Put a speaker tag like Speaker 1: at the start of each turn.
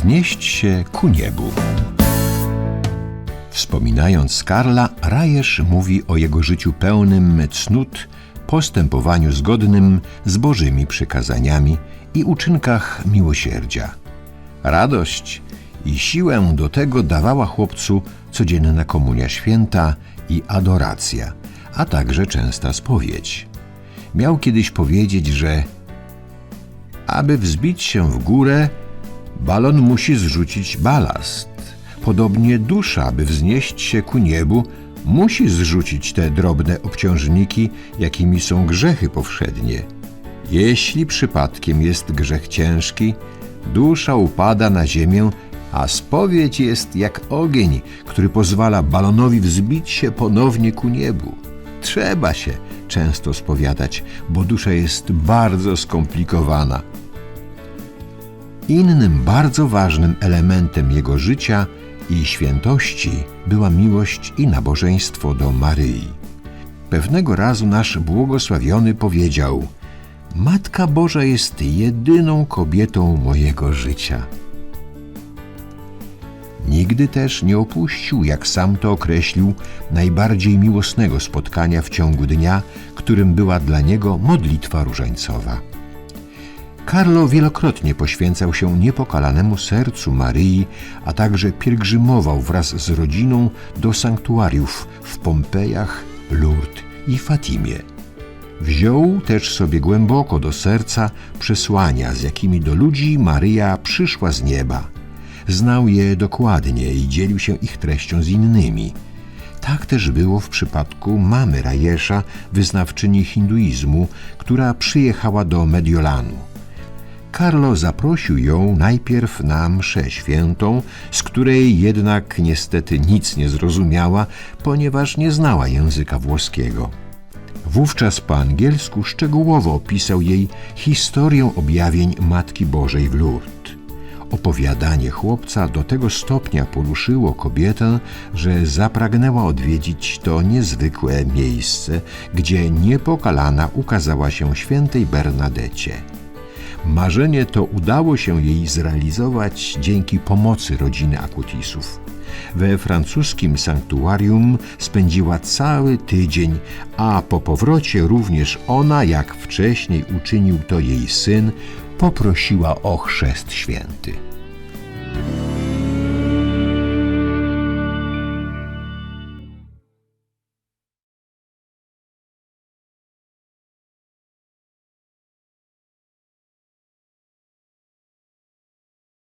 Speaker 1: wznieść się ku niebu. Wspominając Karla, Rajesz mówi o jego życiu pełnym cnót, postępowaniu zgodnym z Bożymi przykazaniami i uczynkach miłosierdzia. Radość i siłę do tego dawała chłopcu codzienna komunia święta i adoracja, a także częsta spowiedź. Miał kiedyś powiedzieć, że aby wzbić się w górę, balon musi zrzucić balast. Podobnie dusza, aby wznieść się ku niebu, musi zrzucić te drobne obciążniki, jakimi są grzechy powszednie. Jeśli przypadkiem jest grzech ciężki, dusza upada na ziemię, a spowiedź jest jak ogień, który pozwala balonowi wzbić się ponownie ku niebu. Trzeba się często spowiadać, bo dusza jest bardzo skomplikowana. Innym bardzo ważnym elementem jego życia i świętości była miłość i nabożeństwo do Maryi. Pewnego razu nasz błogosławiony powiedział: Matka Boża jest jedyną kobietą mojego życia. Nigdy też nie opuścił, jak sam to określił, najbardziej miłosnego spotkania w ciągu dnia, którym była dla niego modlitwa różańcowa. Karlo wielokrotnie poświęcał się niepokalanemu sercu Maryi, a także pielgrzymował wraz z rodziną do sanktuariów w Pompejach, Lourdes i Fatimie. Wziął też sobie głęboko do serca przesłania, z jakimi do ludzi Maryja przyszła z nieba. Znał je dokładnie i dzielił się ich treścią z innymi. Tak też było w przypadku mamy Rajesza, wyznawczyni hinduizmu, która przyjechała do Mediolanu. Carlo zaprosił ją najpierw na mszę świętą, z której jednak niestety nic nie zrozumiała, ponieważ nie znała języka włoskiego. Wówczas po angielsku szczegółowo opisał jej historię objawień Matki Bożej w Lourdes. Opowiadanie chłopca do tego stopnia poruszyło kobietę, że zapragnęła odwiedzić to niezwykłe miejsce, gdzie niepokalana ukazała się świętej Bernadecie. Marzenie to udało się jej zrealizować dzięki pomocy rodziny Akutisów. We francuskim sanktuarium spędziła cały tydzień, a po powrocie również ona, jak wcześniej uczynił to jej syn, poprosiła o chrzest święty.